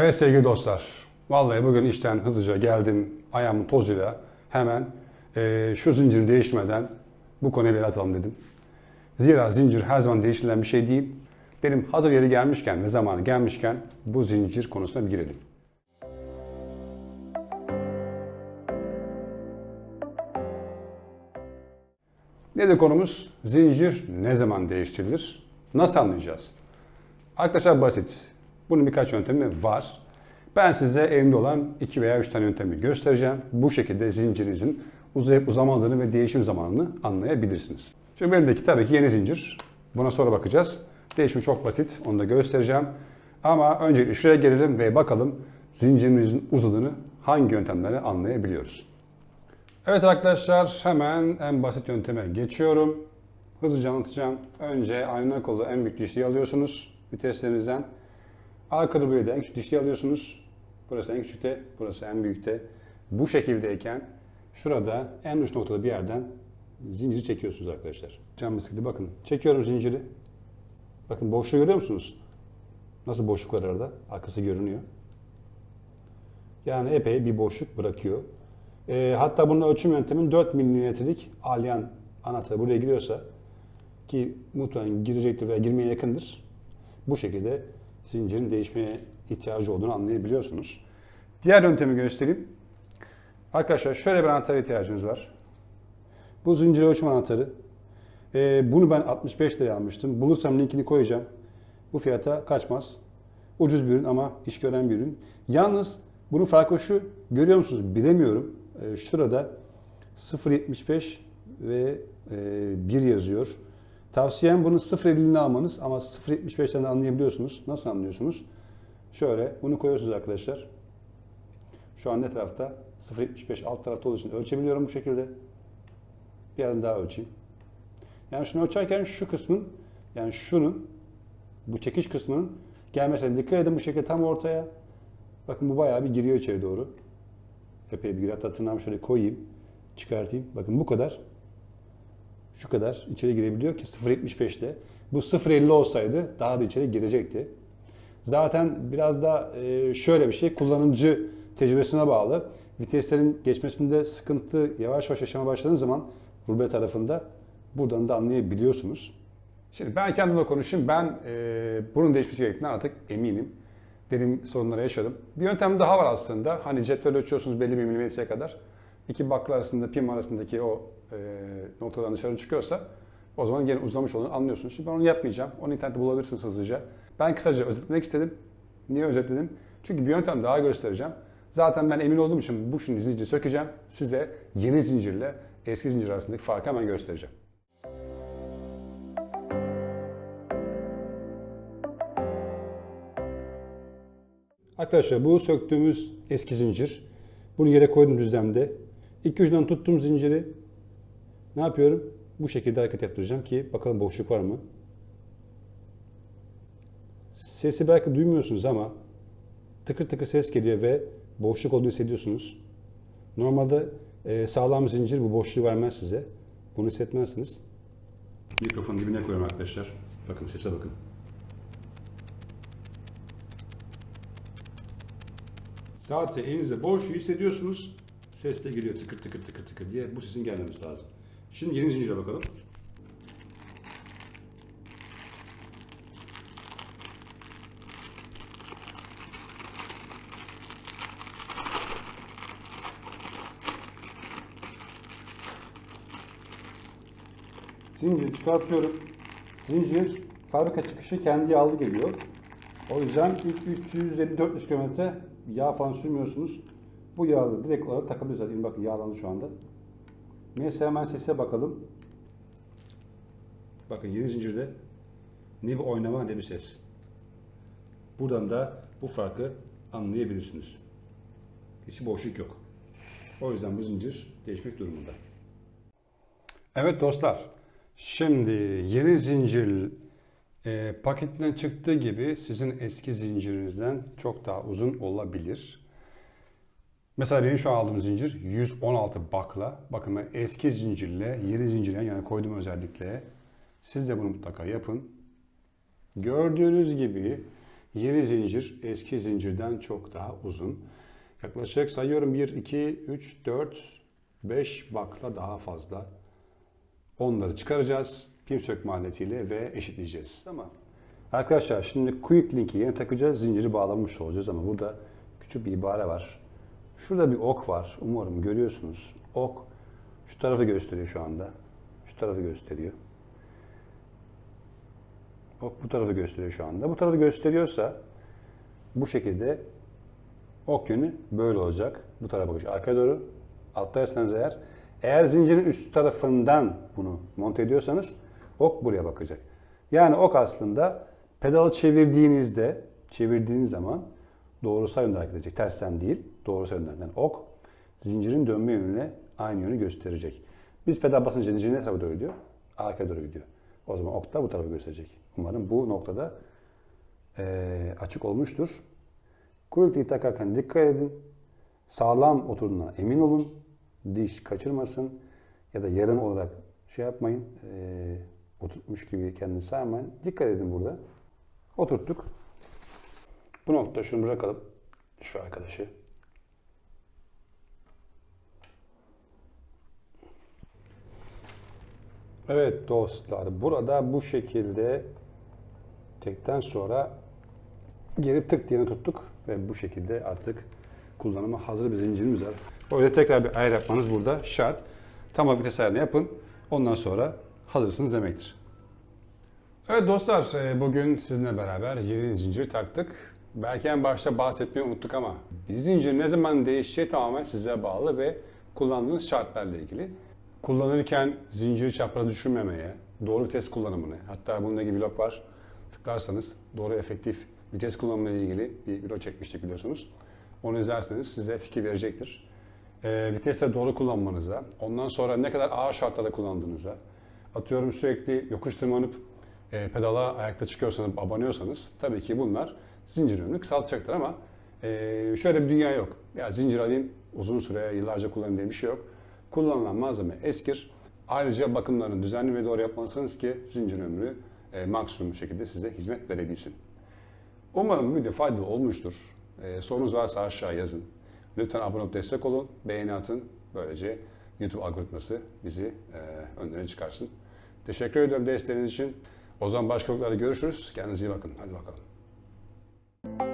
Evet sevgili dostlar. Vallahi bugün işten hızlıca geldim. Ayağımın tozuyla hemen eee, şu zinciri değiştirmeden bu konuya bir atalım dedim. Zira zincir her zaman değiştirilen bir şey değil. Dedim hazır yeri gelmişken ve zamanı gelmişken bu zincir konusuna bir girelim. Nedir konumuz? Zincir ne zaman değiştirilir? Nasıl anlayacağız? Arkadaşlar basit. Bunun birkaç yöntemi var. Ben size elimde olan iki veya üç tane yöntemi göstereceğim. Bu şekilde zincirinizin uzayıp uzamadığını ve değişim zamanını anlayabilirsiniz. Şimdi elimdeki tabii ki yeni zincir. Buna sonra bakacağız. Değişimi çok basit. Onu da göstereceğim. Ama öncelikle şuraya gelelim ve bakalım zincirimizin uzadığını hangi yöntemlerle anlayabiliyoruz. Evet arkadaşlar hemen en basit yönteme geçiyorum. Hızlıca anlatacağım. Önce ayna kolu en büyük dişliği alıyorsunuz viteslerinizden. Dublıyı da en küçük dişliği alıyorsunuz. Burası en küçükte, burası en büyükte. Bu şekildeyken şurada en uç noktada bir yerden zinciri çekiyorsunuz arkadaşlar. Cam bisikleti bakın. Çekiyorum zinciri. Bakın boşluğu görüyor musunuz? Nasıl boşluk var arada? Arkası görünüyor. Yani epey bir boşluk bırakıyor. Ee, hatta bunun ölçüm yöntemin 4 milimetrelik alyan anahtarı buraya giriyorsa ki muhtemelen girecektir veya girmeye yakındır. Bu şekilde zincirin değişmeye ihtiyacı olduğunu anlayabiliyorsunuz. Diğer yöntemi göstereyim. Arkadaşlar şöyle bir anahtara ihtiyacınız var. Bu zincir ölçüm anahtarı. Ee, bunu ben 65 liraya almıştım. Bulursam linkini koyacağım. Bu fiyata kaçmaz. Ucuz bir ürün ama iş gören bir ürün. Yalnız bunun farkı şu, görüyor musunuz bilemiyorum. Ee, şurada 0.75 ve e, 1 yazıyor. Tavsiyem bunun 0.50'ini almanız ama 0.75'ten de anlayabiliyorsunuz. Nasıl anlıyorsunuz? Şöyle bunu koyuyorsunuz arkadaşlar. Şu an ne tarafta? 0.75 alt tarafta olduğu için ölçebiliyorum bu şekilde. Bir yerden daha ölçeyim. Yani şunu ölçerken şu kısmın yani şunun bu çekiş kısmının gelmesine dikkat edin bu şekilde tam ortaya. Bakın bu bayağı bir giriyor içeri doğru. Epey bir giriyor. Hatta tırnağımı şöyle koyayım. Çıkartayım. Bakın bu kadar. Şu kadar içeri girebiliyor ki 0.75'te. Bu 0.50 olsaydı daha da içeri girecekti. Zaten biraz da e, şöyle bir şey kullanıcı tecrübesine bağlı. Viteslerin geçmesinde sıkıntı yavaş yavaş yaşamaya başladığınız zaman ruble tarafında buradan da anlayabiliyorsunuz. Şimdi ben kendimle konuşayım. Ben e, bunun değişmesi gerektiğinden artık eminim. Derin sorunları yaşadım. Bir yöntem daha var aslında. Hani cetvel ölçüyorsunuz belli bir milimetreye kadar. İki bakla arasında, pim arasındaki o noktadan dışarı çıkıyorsa o zaman gene uzamış olduğunu anlıyorsunuz. Şimdi ben onu yapmayacağım. Onu internette bulabilirsiniz hızlıca. Ben kısaca özetlemek istedim. Niye özetledim? Çünkü bir yöntem daha göstereceğim. Zaten ben emin olduğum için bu şimdi zinciri sökeceğim. Size yeni zincirle eski zincir arasındaki farkı hemen göstereceğim. Arkadaşlar bu söktüğümüz eski zincir. Bunu yere koydum düzlemde. İki ucundan tuttum zinciri. Ne yapıyorum? Bu şekilde hareket ettireceğim ki bakalım boşluk var mı? Sesi belki duymuyorsunuz ama tıkır tıkır ses geliyor ve boşluk olduğunu hissediyorsunuz. Normalde e, sağlam zincir bu boşluğu vermez size. Bunu hissetmezsiniz. Mikrofonun dibine koyuyorum arkadaşlar. Bakın sese bakın. Zaten elinizde boşluğu hissediyorsunuz. Ses de geliyor tıkır tıkır tıkır tıkır diye. Bu sesin gelmemiz lazım. Şimdi yeni zincire bakalım. Zinciri çıkartıyorum. Zincir fabrika çıkışı kendi yağlı geliyor. O yüzden ilk 350-400 kilometre yağ falan sürmüyorsunuz. Bu yağı direkt olarak takabiliyorsunuz. Zaten bakın yağlandı şu anda. Neyse hemen sese bakalım. Bakın yeni zincirde ne bir oynama ne bir ses. Buradan da bu farkı anlayabilirsiniz. Hiç boşluk yok. O yüzden bu zincir değişmek durumunda. Evet dostlar. Şimdi yeni zincir e, paketinden çıktığı gibi sizin eski zincirinizden çok daha uzun olabilir. Mesela benim şu an aldığım zincir 116 bakla. Bakın ben eski zincirle yeni zincirle yani koyduğum özellikle siz de bunu mutlaka yapın. Gördüğünüz gibi Yeni zincir eski zincirden çok daha uzun. Yaklaşık sayıyorum 1, 2, 3, 4, 5 bakla daha fazla. Onları çıkaracağız. Pim sökme aletiyle ve eşitleyeceğiz. Tamam. Arkadaşlar şimdi quick link'i yeni takacağız. Zinciri bağlamış olacağız ama burada küçük bir ibare var. Şurada bir ok var. Umarım görüyorsunuz. Ok şu tarafı gösteriyor şu anda. Şu tarafı gösteriyor. Ok bu tarafı gösteriyor şu anda. Bu tarafı gösteriyorsa bu şekilde ok yönü böyle olacak. Bu tarafa bakacak. Arkaya doğru atlarsanız eğer eğer zincirin üst tarafından bunu monte ediyorsanız ok buraya bakacak. Yani ok aslında pedalı çevirdiğinizde çevirdiğiniz zaman doğrusal yönde hareket edecek. Tersten değil, doğrusal yönden. Yani ok zincirin dönme yönüne aynı yönü gösterecek. Biz pedal basınca zincir ne tarafa doğru gidiyor? Arkaya doğru gidiyor. O zaman ok da bu tarafa gösterecek. Umarım bu noktada eee, açık olmuştur. Kuyrukluğu takarken dikkat edin. Sağlam oturduğuna emin olun. Diş kaçırmasın. Ya da yarım olarak şey yapmayın. eee, oturtmuş gibi kendini saymayın. Dikkat edin burada. Oturttuk. Bu noktada şunu bırakalım. Şu arkadaşı. Evet dostlar burada bu şekilde tekten sonra geri tık diye tuttuk ve bu şekilde artık kullanıma hazır bir zincirimiz var. O yüzden tekrar bir ayar yapmanız burada şart. Tam vites ayarını yapın. Ondan sonra hazırsınız demektir. Evet dostlar e, bugün sizinle beraber yeni zincir taktık. Belki en başta bahsetmeyi unuttuk ama bir zincir ne zaman değişeceği tamamen size bağlı ve kullandığınız şartlarla ilgili. Kullanırken zinciri çapraz düşürmemeye, doğru vites kullanımını, hatta bununla ilgili vlog var. Tıklarsanız doğru efektif vites kullanımıyla ilgili bir video çekmiştik biliyorsunuz. Onu izlerseniz size fikir verecektir. E, vitesleri doğru kullanmanıza, ondan sonra ne kadar ağır şartlarda kullandığınıza, atıyorum sürekli yokuş tırmanıp e, pedala ayakta çıkıyorsanız, abanıyorsanız tabii ki bunlar zincir ömrünü kısaltacaktır ama e, şöyle bir dünya yok. Ya zincir alayım uzun süre yıllarca kullanayım diye bir şey yok. Kullanılan malzeme eskir. Ayrıca bakımlarını düzenli ve doğru yapmalısınız ki zincir ömrü e, maksimum şekilde size hizmet verebilsin. Umarım bu video faydalı olmuştur. E, sorunuz varsa aşağı yazın. Lütfen abone olup destek olun, beğeni atın. Böylece YouTube algoritması bizi e, önlere çıkarsın. Teşekkür ediyorum desteğiniz için. O zaman başka görüşürüz. Kendinize iyi bakın. Hadi bakalım.